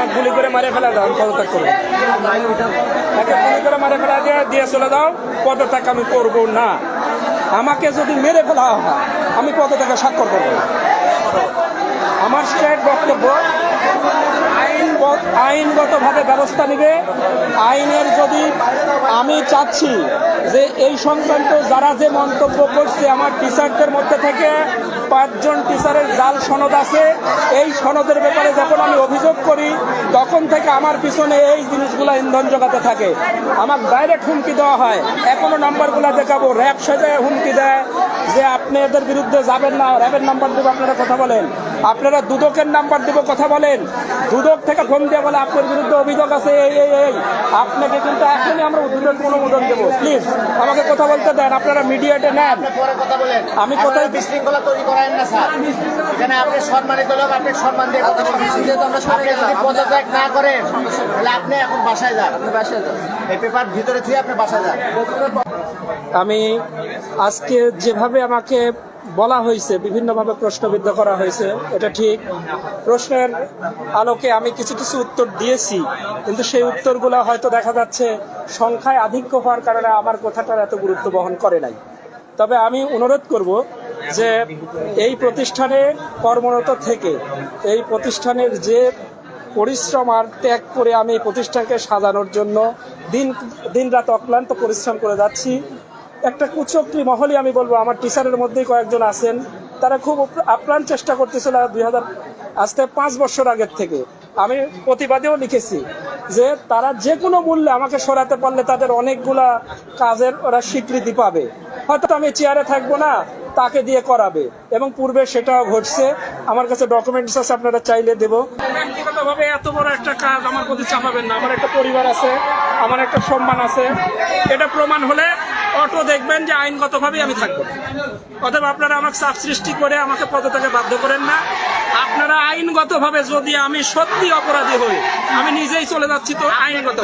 আমাকে গুলি করে মারে ফেলা দাও, আমি পদত্যাগ করব। তাকে গুলি করে মারে ফেলা দিয়ে দিয়ে চলে দাও পদত্যাগ আমি করব না। আমাকে যদি মেরে ফেলা হয়, আমি পদত্যাগে স্বাক্ষর করব। আমার স্ট্রেট বক্তব্য আইন আইনগতভাবে ব্যবস্থা নেবে। আইনের যদি আমি চাচ্ছি যে এই সংক্রান্ত যারা যে মন্তব্য করছে আমার টিচারদের মধ্যে থেকে পাঁচজন টিচারের জাল সনদ আছে। এই সনদের ব্যাপারে যখন আমি অভিযোগ করি, তখন থেকে আমার পিছনে এই জিনিসগুলো ইন্ধন জোগাতে থাকে। আমার ডাইরেক্ট হুমকি দেওয়া হয়। এখনও নাম্বারগুলো দেখাবো। র্যাব সেজে হুমকি দেয় যে আপনি এদের বিরুদ্ধে যাবেন না। র্যাবের নাম্বার দেবো, আপনারা কথা বলেন। আপনারা দুদকের নাম্বার দেবো, কথা বলেন। দুদক থেকে ফোন দিয়ে বলে, আপনার বিরুদ্ধে অভিযোগ আছে, এই এই এই। আপনাকে কিন্তু এখনই আমরা দুদক অনুমোদন দেবো। প্লিজ আমাকে কথা বলতে দেন। আপনারা মিডিয়াতে নেন। আমি কোথায়- বিশৃঙ্খলা তৈরি করেন না স্যার। এখানে আপনি সম্মানিত লোক আপনি সম্মান দিয়ে কথা বলবেন। আপনি যদি পদত্যাগ না করেন তাহলে আপনি এখন বাসায় যান। এই পেপার ভিতরে থেকে আপনি বাসায় যান। আমি আজকে যেভাবে আমাকে বলা হয়েছে বিভিন্নভাবে প্রশ্নবিদ্ধ করা হয়েছে এটা ঠিক। প্রশ্নের আলোকে আমি কিছু কিছু উত্তর দিয়েছি কিন্তু সেই উত্তরগুলো হয়তো দেখা যাচ্ছে সংখ্যায় আধিক্য হওয়ার কারণে আমার কথাটার এত গুরুত্ব বহন করে নাই। তবে আমি অনুরোধ করব যে এই প্রতিষ্ঠানে কর্মরত থেকে, এই প্রতিষ্ঠানের যে পরিশ্রম আর ত্যাগ করে আমি এই প্রতিষ্ঠানকে সাজানোর জন্য দিন দিন রাত অক্লান্ত পরিশ্রম করে যাচ্ছি। একটা কুচক্রি মহলই আমি বলব, আমার টিচারের মধ্যেই কয়েকজন আছেন, তারা খুব আপ্রাণ চেষ্টা করতেছিল দুই হাজার, আজ থেকে পাঁচ বছর আগের থেকে। আমি প্রতিবাদেও লিখেছি যে তারা যে কোনো মূল্যে আমাকে সরাতে পারলে তাদের অনেকগুলা কাজের ওরা স্বীকৃতি পাবে। হয়তো আমি চেয়ারে থাকব না তাকে দিয়ে করাবে। এবং পূর্বে সেটাও ঘটছে। আমার কাছে ডকুমেন্টস আছে, আপনারা চাইলে দেব। ব্যক্তিগতভাবে এত বড় একটা কাজ আমার প্রতি চাপাবেন না। আমার একটা পরিবার আছে, আমার একটা সম্মান আছে। এটা প্রমাণ হলে অটো দেখবেন যে আইনগতভাবেই আমি থাকব অথবা আপনারা আমাকে চাপ সৃষ্টি করে আমাকে পদত্যাগে বাধ্য করেন না। আপনারা আইনগতভাবে যদি আমি সত্যি অপরাধী হই, আমি নিজেই চলে যাচ্ছি তো আইনগত